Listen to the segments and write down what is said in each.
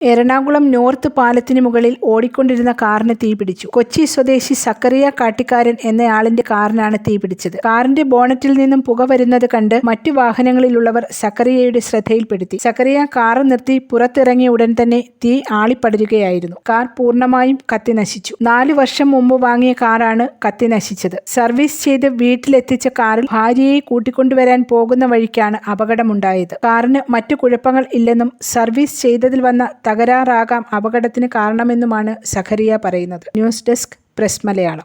Ernakulam north പാലത്തിന് മുകളിൽ ഓടിക്കൊണ്ടിരുന്ന കാറിന് തീപിടിച്ചു കൊച്ചി സ്വദേശി സക്കറിയ കാട്ടിക്കാരൻ എന്നയാളിന്റെ കാറിനാണ് തീപിടിച്ചത് കാറിന്റെ ബോണറ്റിൽ നിന്നും പുക വരുന്നത് കണ്ട് മറ്റു വാഹനങ്ങളിലുള്ളവർ സക്കറിയയുടെ ശ്രദ്ധയിൽപ്പെടുത്തി. സക്കറിയ കാർ നിർത്തി പുറത്തിറങ്ങിയ ഉടൻ തന്നെ തീ ആളിപ്പടരുകയായിരുന്നു. കാർ പൂർണമായും കത്തിനശിച്ചു നാലു വർഷം മുമ്പ് വാങ്ങിയ കാറാണ് കത്തിനശിച്ചത് സർവീസ് ചെയ്ത് വീട്ടിലെത്തിച്ച കാറിൽ ഭാര്യയെ കൂട്ടിക്കൊണ്ടുവരാൻ പോകുന്ന വഴിക്കാണ് അപകടമുണ്ടായത്. കാറിന് മറ്റു കുഴപ്പങ്ങൾ ഇല്ലെന്നും സർവീസ് ചെയ്തതിൽ വന്ന തകരാറാകാം അപകടത്തിന് കാരണമെന്നുമാണ് സഖരിയ പറയുന്നത്. News desk press Malayalam.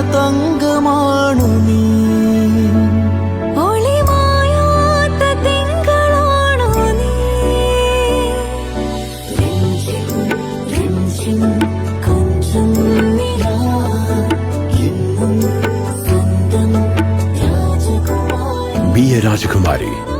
തങ്കമാണു നീ. രാജകുമാരി.